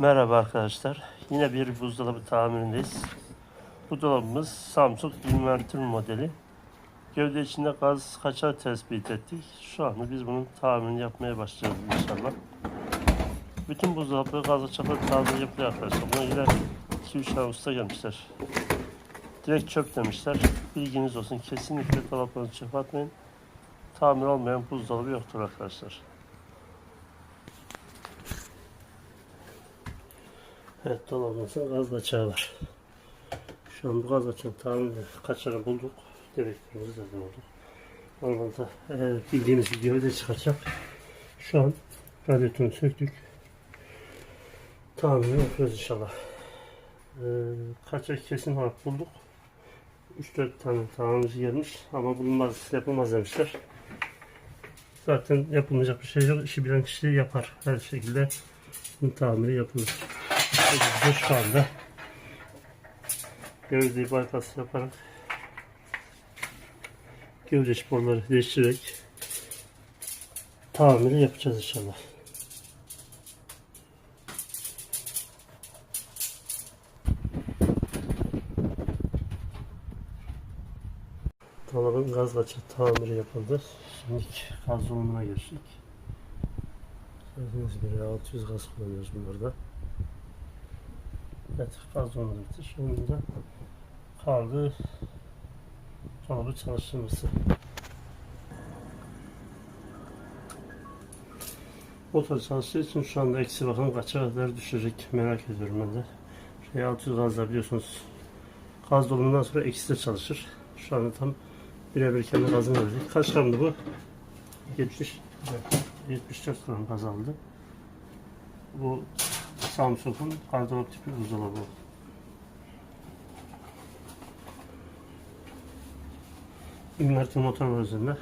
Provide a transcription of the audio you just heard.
Merhaba arkadaşlar. Yine bir buzdolabı tamirindeyiz. Bu dolabımız Samsung inverter modeli. Gövde içinde gaz kaçağı tespit ettik. Şu anda biz bunun tamirini yapmaya başlayacağız inşallah. Bütün buzdolapları gaz kaçakları tamir yapılıyor arkadaşlar. Buna yine 2-3 tane usta gelmişler. Direkt çöp demişler. Bilginiz olsun. Kesinlikle dolaplarınızı çöp atmayın. Tamir olmayan buzdolabı yoktur arkadaşlar. Evet dolabımızın gaz kaçağı var. Şu an bu gaz kaçağını tamir kaçağını bulduk. Direktörümüzü de bulduk. Normalde e, bildiğimiz gibi gövde çıkacak. Şu an radyatörünü söktük. Tamirini yapıyoruz inşallah. E, kaçak kesin olarak bulduk. 3-4 tane tamirci gelmiş ama bulunmaz, yapılmaz demişler. Zaten yapılmayacak bir şey yok. İşi bilen kişi yapar. Her şekilde bunun tamiri yapılır. Biz de şu anda gövdeyi bypass yaparak gövde sporları değiştirerek tamiri yapacağız inşallah. Dolabın gaz kaçağı tamiri yapıldı. Şimdi gaz dolumuna geçtik. Gördüğünüz gibi 600 gaz kullanıyoruz bunlarda. Gaz dolumuna bitti. Şimdi de kaldı dolabı çalıştırması. Motor çalıştığı için şu anda eksi bakın kaça kadar düşecek merak ediyorum ben de. Şey 600 gazla biliyorsunuz gaz dolumundan sonra eksi de çalışır. Şu anda tam birebir kendi gazını verdik. Kaç gramdı bu? 70 74 gram gaz aldı. Bu Samsung'un gardırop tipi buzdolabı. Inverter motor üzerinde.